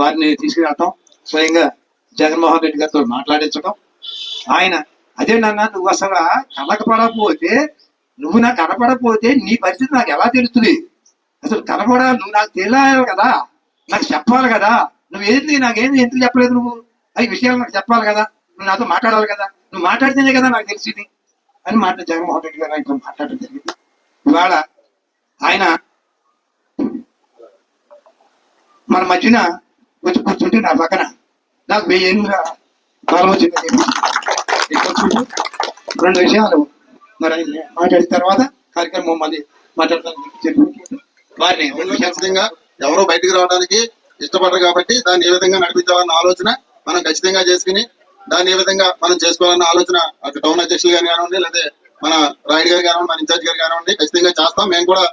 వారిని తీసుకురావటం స్వయంగా జగన్మోహన్ రెడ్డి గారితో మాట్లాడించడం ఆయన అదే నాన్న నువ్వు అసలు కనకపడకపోతే నువ్వు నాకు కనపడకపోతే నీ పరిస్థితి నాకు ఎలా తెలుస్తుంది? అసలు కనపడా నువ్వు నాకు తెలియాలి కదా నాకు చెప్పాలి కదా నువ్వు ఏంటి నాకేంది ఎందుకు చెప్పలేదు నువ్వు? అవి విషయాలు నాకు చెప్పాలి కదా నువ్వు నాతో మాట్లాడాలి కదా నువ్వు మాట్లాడితేనే కదా నాకు తెలిసింది అని మాట జగన్మోహన్ రెడ్డి గారు ఆయనతో మాట్లాడడం జరిగింది. ఇవాళ ఆయన మన మధ్యన వచ్చి కూర్చుంటే నా పక్కన నాకు వెయ్యి ఏళ్ళుగా బలం వచ్చింది రెండు విషయాలు మరి మాట్లాడిన తర్వాత కార్యక్రమం మళ్ళీ మాట్లాడతాను వారిని రెండు ఖచ్చితంగా ఎవరో బయటకు రావడానికి ఇష్టపడరు కాబట్టి దాన్ని ఏ విధంగా నడిపించాలన్న ఆలోచన మనం ఖచ్చితంగా చేసుకుని దాన్ని ఏ విధంగా మనం చేసుకోవాలన్న ఆలోచన అటు టౌన్ అధ్యక్షులు గారు కానివ్వండి లేదా మన రాయుడు గారు కానివ్వండి మన ఇన్ఛార్జ్ గారు కానివ్వండి ఖచ్చితంగా చేస్తాం మేము కూడా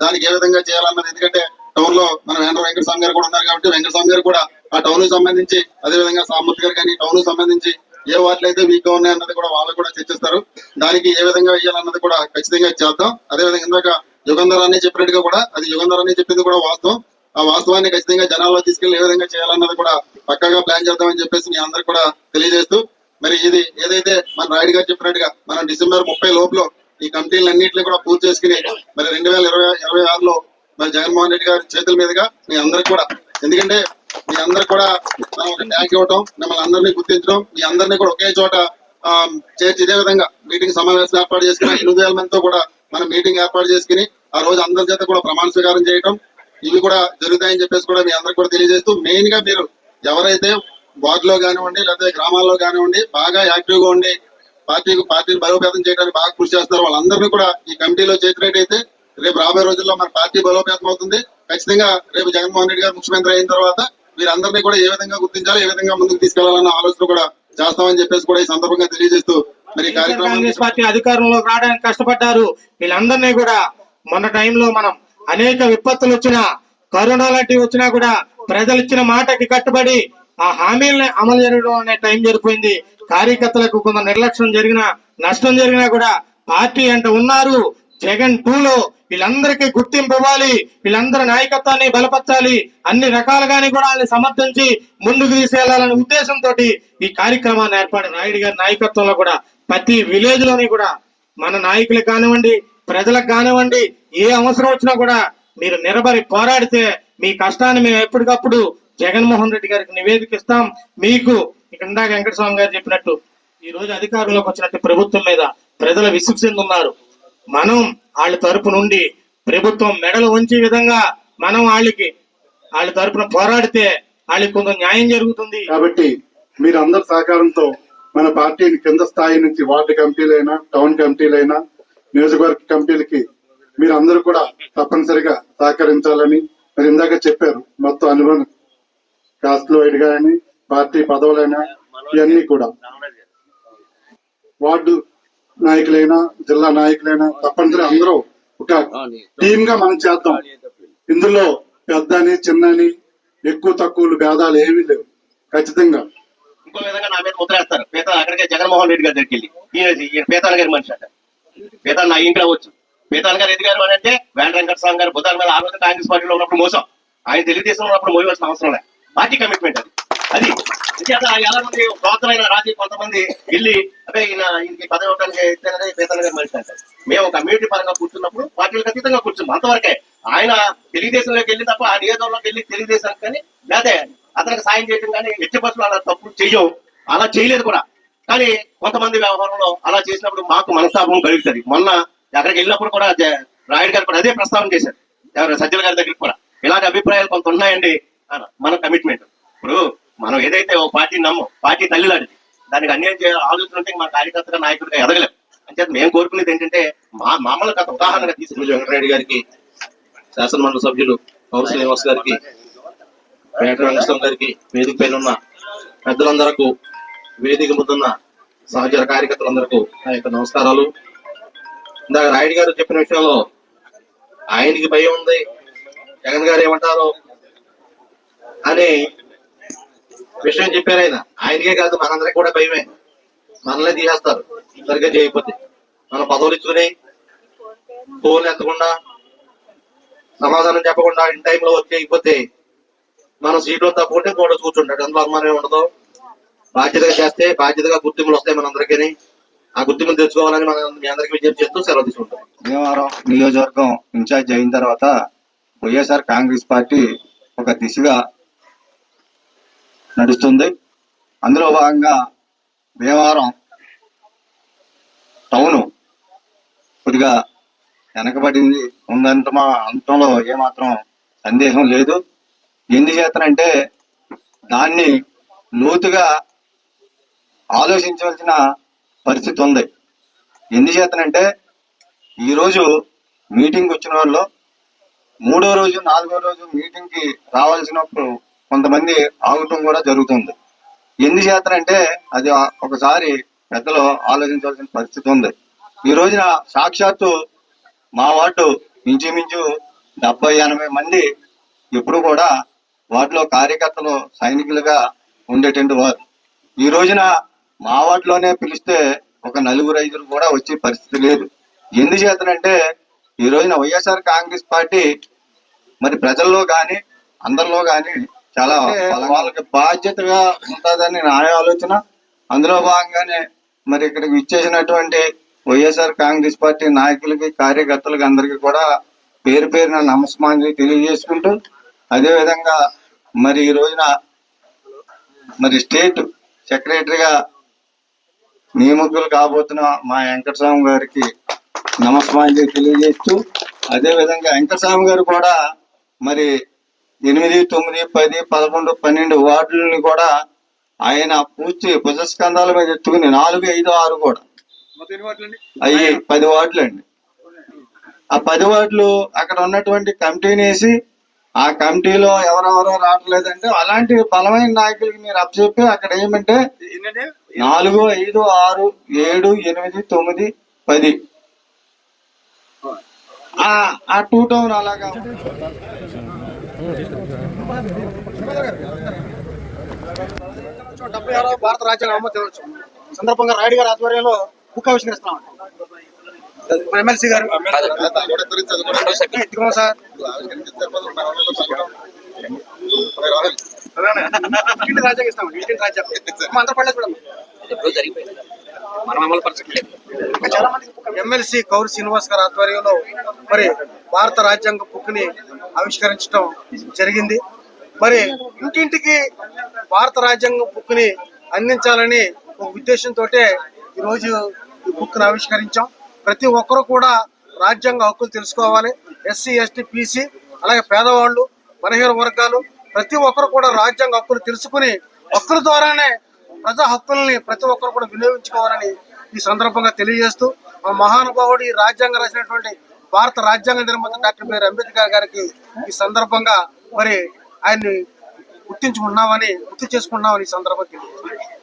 దానికి ఏ విధంగా చేయాలన్నది ఎందుకంటే టౌన్లో మన వేంద్ర వెంకటస్వామి గారు కూడా ఉన్నారు కాబట్టి వెంకటస్వామి గారు కూడా ఆ టౌన్కి సంబంధించి అదే విధంగా సామూర్తి గారు కానీ టౌన్కి సంబంధించి ఏ వార్డులు అయితే వీక్గా ఉన్నాయి అన్నది కూడా వాళ్ళు కూడా చర్చిస్తారు. దానికి ఏ విధంగా వేయాలన్నది కూడా ఖచ్చితంగా చేద్దాం. అదే విధంగా ఇందాక యుగంధరాన్ని చెప్పినట్టుగా కూడా అది యుగంధర్ అని చెప్పింది కూడా వాస్తవం. ఆ వాస్తవాన్ని ఖచ్చితంగా జనాల్లో తీసుకెళ్ళి ఏ విధంగా చేయాలన్నది కూడా పక్కగా ప్లాన్ చేద్దామని చెప్పేసి మీ అందరికి కూడా తెలియజేస్తూ మరి ఇది ఏదైతే మన రాయుడు గారు చెప్పినట్టుగా మనం డిసెంబర్ ముప్పై లోపల ఈ కమిటీలన్నింటినీ కూడా పూర్తి చేసుకుని మరి రెండు వేల ఇరవై ఇరవై ఆరులో మరి జగన్మోహన్ రెడ్డి గారి చేతుల మీదుగా మీ అందరికి కూడా ఎందుకంటే మీ అందరికి కూడా మనం ఒక ట్యాగ్ ఇవ్వటం మిమ్మల్ని అందరినీ గుర్తించడం మీ అందరినీ కూడా ఒకే చోట చేర్చి ఇదే విధంగా మీటింగ్ సమావేశం ఏర్పాటు చేసుకుని ఎనిమిది వేల మందితో కూడా మనం మీటింగ్ ఏర్పాటు చేసుకుని ఆ రోజు అందరి చేత కూడా ప్రమాణ స్వీకారం చేయటం ఇవి కూడా జరుగుతాయని చెప్పేసి కూడా మీ అందరికి కూడా తెలియజేస్తూ మెయిన్గా మీరు ఎవరైతే వార్డులో కానివ్వండి లేకపోతే గ్రామాల్లో కానివ్వండి బాగా యాక్టివ్గా ఉండి పార్టీకి పార్టీని బలోపేతం చేయడానికి బాగా కృషి చేస్తారు వాళ్ళందరినీ కూడా ఈ కమిటీలో చేతిరేటైతే రేపు రాబోయే రోజుల్లో మన పార్టీ బలోపేతం అవుతుంది. ఖచ్చితంగా రేపు జగన్మోహన్ రెడ్డి గారు ముఖ్యమంత్రి అయిన తర్వాత వీరందరినీ కూడా ఏ విధంగా గుర్తించాలి ఏ విధంగా ముందుకు తీసుకెళ్ళాలన్న ఆలోచన కూడా చేస్తామని చెప్పేసి కూడా ఈ సందర్భంగా తెలియజేస్తూ మరి కాంగ్రెస్ పార్టీ అధికారంలోకి రావడానికి కష్టపడ్డారు. వీళ్ళందరినీ కూడా మొన్న టైంలో మనం అనేక విపత్తులు వచ్చినా కరోనా లాంటివి వచ్చినా కూడా ప్రజలు ఇచ్చిన మాటకి కట్టుబడి ఆ హామీల్ని అమలు జరగడం అనే టైం జరిపోయింది కార్యకర్తలకు కొంత నిర్లక్ష్యం జరిగినా నష్టం జరిగినా కూడా పార్టీ అంటే ఉన్నారు. జగన్ టూ లో వీళ్ళందరికీ గుర్తింపు ఇవ్వాలి వీళ్ళందరి నాయకత్వాన్ని బలపరచాలి అన్ని రకాలుగాని కూడా వాళ్ళని సమర్థించి ముందుకు తీసుకెళ్ళాలనే ఉద్దేశంతో ఈ కార్యక్రమాన్ని ఏర్పాటు నాయుడు గారి నాయకత్వంలో కూడా ప్రతి విలేజ్లోని కూడా మన నాయకులకు కానివ్వండి ప్రజలకు కానివ్వండి ఏ అవసరం వచ్చినా కూడా మీరు నిలబడి పోరాడితే మీ కష్టాన్ని మేము ఎప్పటికప్పుడు జగన్మోహన్ రెడ్డి గారికి నివేదిక ఇస్తాం. మీకు ఇక్కడ ఇందాక వెంకటస్వామి గారు చెప్పినట్టు ఈ రోజు అధికారంలోకి వచ్చినట్టు ప్రభుత్వం మీద ప్రజలు విసుగు చెందున్నారు. మనం వాళ్ళ తరపు నుండి ప్రభుత్వం మెడలు వంచే విధంగా మనం వాళ్ళకి వాళ్ళ తరపున పోరాడితే వాళ్ళకి కొంత న్యాయం జరుగుతుంది. కాబట్టి మీరందరి సహకారంతో మన పార్టీని కింద స్థాయి నుంచి వార్డు కమిటీలైనా టౌన్ కమిటీలైనా నియోజకవర్గ కమిటీలకి మీరందరూ కూడా తప్పనిసరిగా సహకరించాలని మరి ఇందాక చెప్పారు మొత్తం అనుభవం కాస్ట్ వైడ్ కానీ పార్టీ పదవులైనా ఇవన్నీ కూడా. వార్డు నాయకులైనా జిల్లా నాయకులైనా తప్పనిసరి అందరూ ఒక టీమ్గా మనం చేద్దాం. ఇందులో పెద్ద అని చిన్న అని ఎక్కువ తక్కువలు భేదాలు ఏమీ లేవు. ఖచ్చితంగా. ఇంకో విధంగా నా మీద ముద్రేస్తారు పీత అక్కడికే జగన్మోహన్ రెడ్డి గారి దగ్గరికి వెళ్ళి. ఈయన గారి మనిషి అంట. పీతాన్ నా ఇంట్లో వచ్చు. పీతాన్ గారు ఎదిగారు అని అంటే వేణ వెంకట స్వామి గారు బుధాల మీద ఆ రోజు కాంగ్రెస్ పార్టీలో ఉన్నప్పుడు మోసం. ఆయన తెలుగుదేశం ఉన్నప్పుడు మోయవలసిన అవసరం లేదు. పార్టీ కమిట్మెంట్ అది. అది ఇంకేత ఎలా మంది ప్రభుత్వమైన రాజీ కొంతమంది వెళ్ళి అదే ఈయన ఈయనకి పదవి ఇవ్వడానికి ఇచ్చారనే పేదలుగా మనిషి అంటారు మేము కమ్యూనిటీ పరంగా కూర్చున్నప్పుడు పార్టీలకు అతీతంగా కూర్చున్నాం. అంతవరకే ఆయన తెలుగుదేశంలోకి వెళ్ళి తప్ప ఆ నియోజకవర్గంలోకి వెళ్ళి తెలుగుదేశానికి కానీ లేదా అతనికి సాయం చేయడం కానీ ఎట్టి బస్సులు అలా తప్పుడు చెయ్యం. అలా చేయలేదు కూడా. కానీ కొంతమంది వ్యవహారంలో అలా చేసినప్పుడు మాకు మనస్తాపం కలుగుతుంది. మొన్న అక్కడికి వెళ్ళినప్పుడు కూడా రాయుడు గారు కూడా అదే ప్రస్తావన చేశారు. ఎవరు సజ్జల గారి దగ్గరికి కూడా. ఇలాంటి అభిప్రాయాలు కొంత ఉన్నాయండి. మన కమిట్మెంట్ ఇప్పుడు మనం ఏదైతే ఓ పార్టీ నమ్మం పార్టీ తల్లిలాంటిది దానికి అన్యాయం చేయాలి ఆలోచన ఉంటే మన కార్యకర్తగా నాయకుడిగా ఎదగలేం. అంటే మేము కోరుకునేది ఏంటంటే మా మామూలు కథ ఉదాహరణగా తీసుకుని వెంకటరెడ్డి గారికి శాసనమండలి సభ్యులు పౌర శ్రీనివాస్ గారికి వెంకట వెంకటస్వామి గారికి వేదిక పైన ఉన్న పెద్దలందరకు వేదిక ముందున్న సహచర కార్యకర్తలందరకు నా యొక్క నమస్కారాలు. ఇందాక రాయుడు గారు చెప్పిన విషయంలో ఆయనకి భయం ఉంది. జగన్ గారు ఏమంటారు? అని విషయం చెప్పారు ఆయన. ఆయనకే కాదు మనందరికి కూడా భయమే. మనల్ని తీసేస్తారు. సరిగ్గా చేయకపోతే. మన పదవులు ఇచ్చుకుని ఫోన్లు ఎత్తకుండా సమాధానం చెప్పకుండా ఇన్ టైంలో వచ్చేయకపోతే మన సీట్లో తప్పుకుంటే కూడా కూర్చుంటాడు. అందులో అనుమానం ఉండదు. బాధ్యతగా చేస్తే బాధ్యతగా గుర్తింపులు వస్తాయి మనందరికీ ఆ గుర్తింపులు తెచ్చుకోవాలని మనం మీ అందరికీ విజ్ఞప్తి చేస్తూ సెలవు తీసుకుంటాం. భీమవరం నియోజకవర్గం ఇన్ఛార్జ్ అయిన తర్వాత వైఎస్ఆర్ కాంగ్రెస్ పార్టీ ఒక దిశగా నడుస్తుంది. అందులో భాగంగా భీమవరం టౌను కొద్దిగా వెనకబడింది ఉందంట మా అంతంలో ఏమాత్రం సందేహం లేదు. ఎందుచేతనంటే దాన్ని లోతుగా ఆలోచించవలసిన పరిస్థితి ఉంది. ఎందుచేతనంటే ఈరోజు మీటింగ్ వచ్చిన వాళ్ళు మూడో రోజు నాలుగో రోజు మీటింగ్కి రావాల్సినప్పుడు కొంతమంది ఆగటం కూడా జరుగుతుంది. ఎందుచేతనంటే అది ఒకసారి పెద్దలు ఆలోచించవలసిన పరిస్థితి ఉంది. ఈ రోజున సాక్షాత్తు మా వార్డు ఇంచుమించు డెబ్బై ఎనభై మంది ఎప్పుడు కూడా వార్డులో కార్యకర్తలు సైనికులుగా ఉండేటువంటి వారు. ఈ రోజున మా వార్డులోనే పిలిస్తే ఒక నలుగురు ఐదుగురు కూడా వచ్చే పరిస్థితి లేదు. ఎందుచేతనంటే ఈ రోజున వైఎస్ఆర్ కాంగ్రెస్ పార్టీ మరి ప్రజల్లో కానీ అందరిలో కానీ చాలా వాళ్ళకి బాధ్యతగా ఉంటుందని నా ఆలోచన. అందులో భాగంగానే మరి ఇక్కడికి ఇచ్చేసినటువంటి వైఎస్ఆర్ కాంగ్రెస్ పార్టీ నాయకులకి కార్యకర్తలకి అందరికీ కూడా పేరు పేరున నమస్మాంజలి తెలియజేసుకుంటూ అదే విధంగా మరి ఈ రోజున మరి స్టేట్ సెక్రటరీగా నియమితులు కాబోతున్న మా వెంకటస్వామి గారికి నమస్మాంజలి తెలియజేస్తూ అదే విధంగా వెంకటస్వామి గారు కూడా మరి ఎనిమిది తొమ్మిది పది పదకొండు పన్నెండు వార్డులని కూడా ఆయన పూర్తి భుజస్కంధాల మీద ఎత్తుకుని నాలుగు ఐదు ఆరు కూడా. అయ్యి పది వార్డులు అండి ఆ పది వార్డులు అక్కడ ఉన్నటువంటి కమిటీని వేసి ఆ కమిటీలో ఎవరెవరో రావట్లేదంటే అలాంటి బలమైన నాయకులకి మీరు అప్పచెప్పి అక్కడ ఏమంటే నాలుగు ఐదు ఆరు ఏడు ఎనిమిది తొమ్మిది పది. ఆ ఆ టూ టౌన్ అలాగా. డెబ్బై ఆరో భారత రాజ్యాంగ ఆమోద దినోత్సవం సందర్భంగా రాయుడు గారి ఆధ్వర్యంలో బుక్ ఆవిష్కరిస్తున్నాం ఎమ్మెల్సీ గారు ఎత్తుకున్నాం సార్ రాజ్యాంగ రాజ్యాంగం పడలేదు చూడమ్మా చాలా మంది ఎమ్మెల్సీ కౌరు శ్రీనివాస్ గారి ఆధ్వర్యంలో మరి భారత రాజ్యాంగ బుక్ని ఆవిష్కరించడం జరిగింది. మరి ఇంటింటికి భారత రాజ్యాంగ బుక్ని అందించాలని ఒక ఉద్దేశంతో ఈరోజు ఈ బుక్ ఆవిష్కరించాం. ప్రతి ఒక్కరు కూడా రాజ్యాంగ హక్కులు తెలుసుకోవాలి. ఎస్సీ ఎస్టీ పీసీ అలాగే పేదవాళ్ళు బలహీన వర్గాలు ప్రతి ఒక్కరు కూడా రాజ్యాంగ హక్కులు తెలుసుకుని హక్కుల ద్వారానే ప్రజా హక్కుల్ని ప్రతి ఒక్కరు కూడా వినియోగించుకోవాలని ఈ సందర్భంగా తెలియజేస్తూ ఆ మహానుభావుడు ఈ రాజ్యాంగం రాసినటువంటి భారత రాజ్యాంగ నిర్మాత డాక్టర్ బిఆర్ అంబేద్కర్ గారికి ఈ సందర్భంగా మరి ఆయన్ని గుర్తించుకున్నామని గుర్తు చేసుకున్నామని ఈ సందర్భంగా తెలియజేస్తాం